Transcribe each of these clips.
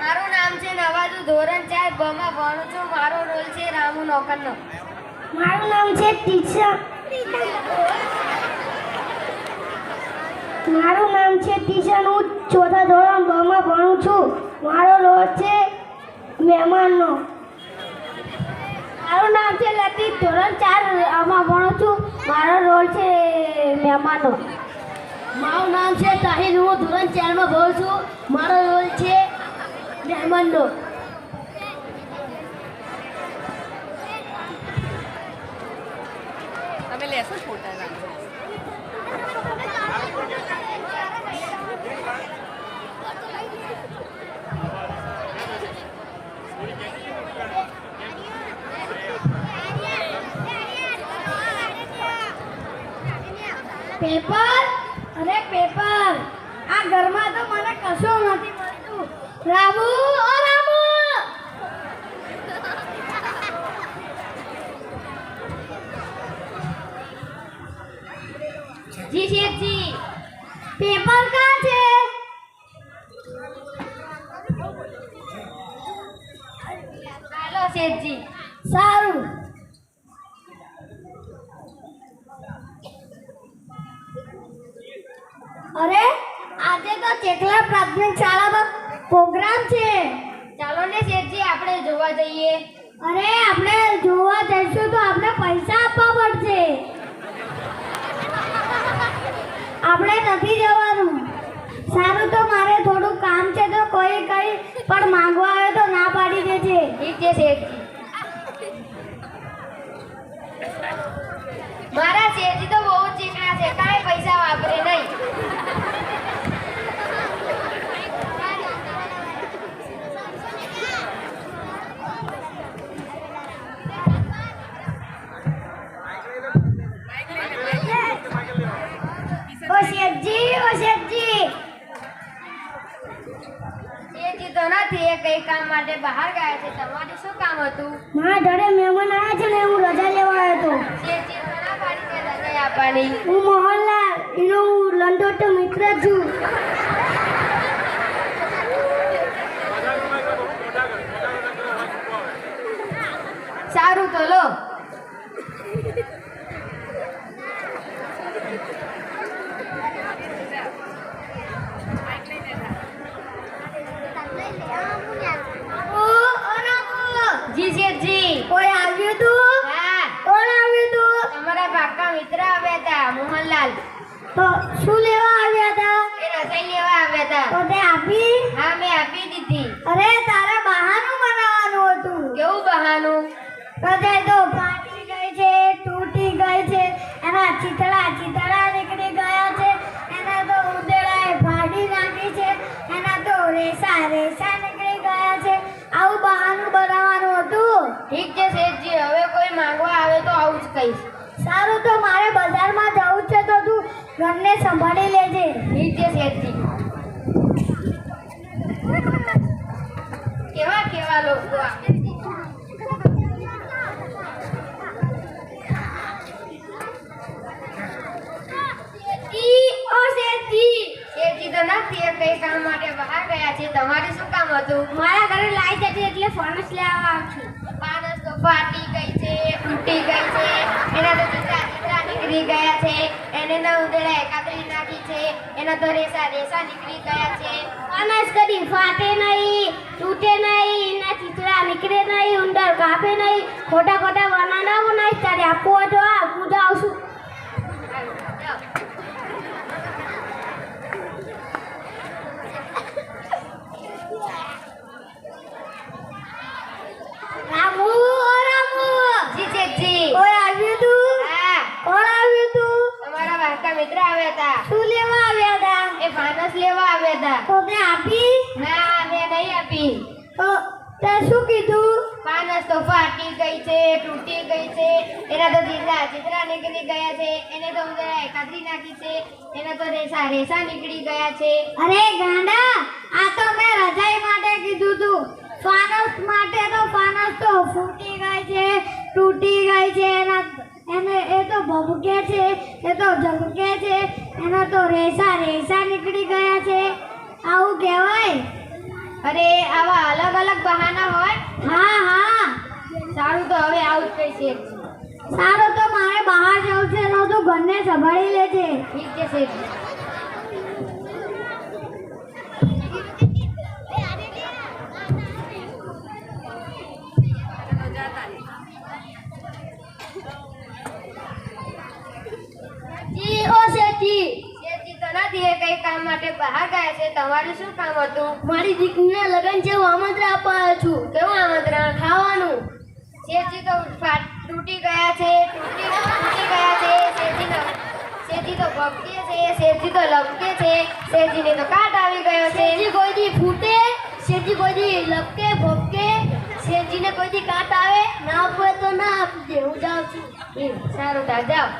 મારું નામ છે નવાજુ ધોરણ ચાર બમાં ભણું છું. મારો રોલ છે રામુ નોકરનો. મારું નામ છે ટીચર મારું નામ છે ટીચર હું ચોથા ધોરણ બમાં ભણું છું. મારો રોલ છે મહેમાનનો. મારું નામ છે લતીફ ધોરણ ચાર આમાં ભણું છું. મારો રોલ છે મહેમાનનો. મારું નામ છે તાહિદ હું ધોરણ ચારમાં ભણું છું. મારો રોલ છે મહેમાનનો. તમે લેશો ફોટા પેપર અરે પેપર, આ ઘરમાં તો મને કશું નથી મળતું. રામુ, ઓ રામુ! જી, શેઠજી. પેપર કા છે? હાલો શેઠજી. સારું. અરે આજે તો ચેકલા પ્રાથમિક શાળામાં પ્રોગ્રામ છે. ચાલો ને શેઠજી આપણે જોવા જઈએ. અરે આપણે જોવા જઈશું તો આપણે પૈસા આપવા પડશે. આપણે નથી જવાનું. સારું તો મારે થોડું કામ છે તો કોઈ કઈ પણ કઈ કામ માટે બહાર ગયા છે. તમારે શું કામ હતું? મારા ઘરે મહેમાન આવ્યા છે ને હું રજા લેવા આવ્યો હતો. આપવાની. હું મોહનલાલ એનો હું લંડોટો મિત્ર છું. સારું તો લો ઓ ઓ શેઠજી કોઈ આવ્યું તું? હા. કોણ આવ્યું તું? તમારા પાકા મિત્ર આવ્યા હતા મોહનલાલ. તો શું લેવા આવ્યા હતા? એ રસોઈ લેવા આવ્યા તો તે આપી? હા મેં આપી દીધી. અરે તારે બહાનું બનાવવાનું હતું. કેવું બહાનું? તો તે તો ફાટી ગઈ છે તૂટી ગઈ છે. એના ચીતળા ચીતળા નીકળી ગયા છે. એના તો ઉદેડાએ ફાડી નાખી છે. એના તો રેસા રેસા આવું બહાનું બનાવવાનું હતું. ઠીક છે શેઠજી હવે કોઈ માંગવા આવે તો આવું જ કહીશ. સારું તો મારે બજારમાં જવું છે તો તું ઘરને સંભાળી લેજે. ઠીક છે શેઠજી. કેવા કેવા લોકો શેઠજી. તો નથી કઈ કામ માટે બહાર ગયા છે. તમારે શું કામ હતું. મારા ઘરે લાઈટ હતી એટલે ફોનસ લેવા આવું માણસ તો ફાટી ગઈ છે તૂટી ગઈ છે એના તો ચીતરા ચીતરા નીકળી ગયા છે એને તો ઉંદરડા એકાદરી નાખી છે એના તો રેસા રેસા નીકળી ગયા છે. ફોનસ કદી ફાટે નહીં તૂટે નહીં એના ચીતરા નીકળે નહીં ઉંદર કાપે નહીં ખોટા ખોટા બનાના બનાવીશ તારે આપવું હોય તો આ હું જાઉં છું રામુ ઓ રામુ જી શેઠજી કોઈ આવ્યું તું હા કોણ આવ્યું તું તમારા વાહકા મિત્ર આવ્યા હતા શું લેવા આવ્યા હતા એ ફાનસ લેવા આવ્યા હતા તો આપી? ના મેં નહીં આપી. તો તે શું કીધું? ફાનસ તો ફાટી ગઈ છે તૂટી ગઈ છે. એના તો દીધા ચિત્રા નીકળી ગયા છે. એને તો ઉંદરા એકાદરી નાખી છે. એના તો રેસા રેસા નીકળી ગયા છે. અરે ગાંડા આ તો મેં રજાઈ માટે કીધું તું. ફાનસ માટે તો ફાનસ તો ફૂટી ગઈ છે તૂટી ગઈ છે એના એને એ તો ભભકે છે એ તો ઝબકે છે એના તો રેસા રેસા નીકળી ગયા છે. આવું કહેવાય? અરે આવા અલગ અલગ બહાના હોય? હા હા. સારું તો હવે આવું જ કઈ સારું તો મારે બહાર જવું છે તો ઘરને સંભાળી લેજે ઠીક છે શેઠજી કામ માટે બહાર ગયા છે તમારું શું કામ હતું? મારી દીકરીના લગ્ન છે હું આમંત્રણ આપવા આવ્યો છું. કેવું આમંત્રણ? ખાવાનું? શેઠજી તો તૂટી ગયા છે તૂટી તૂટી ગયા છે શેઠજી તો શેઠજી તો ભપકે છે શેઠજી તો લપકે છે શેઠજીને તો કાટ આવી ગયો છે. શેઠજી કોઈ દી ફૂટે શેઠજી કોઈ દી લપકે ભપકે શેઠજીને કોઈ દી કાટ આવે ના આપે તો ના આપજે હું જાઉં છું. સારું તાર જાઓ.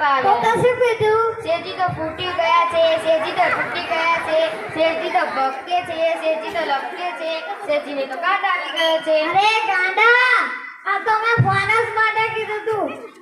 પાડે. તો શું કીધું? તો ફૂટી ગયા છે શેરજી તો ફૂટી ગયા છે શેરજી તો ભક્કે છે શેરજી તો લપકે છે શેરજીને તો કાંડ આવી છે. અરે ગાંડા! આ તો મેં ફોનસ માટે કીધું તું.